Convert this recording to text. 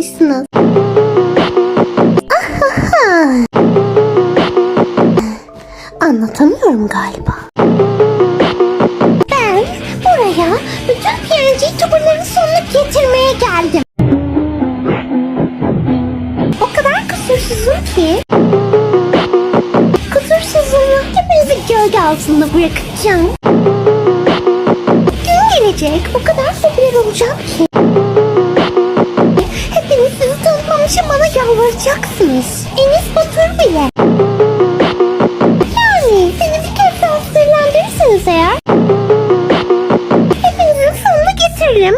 yapmışsınız. Anlatamıyorum galiba. Ben buraya bütün PNG YouTuber'ların sonunu getirmeye geldim. O kadar kusursuzum ki. Kusursuzluğumu hepinizi gölge altında bırakacağım. Gün gelecek o kadar popüler olacağım ki. kavuracaksınız. Enis Batur bile. Yani beni bir kez daha sinirlendirirseniz eğer. Hepinizin sonunu getiririm.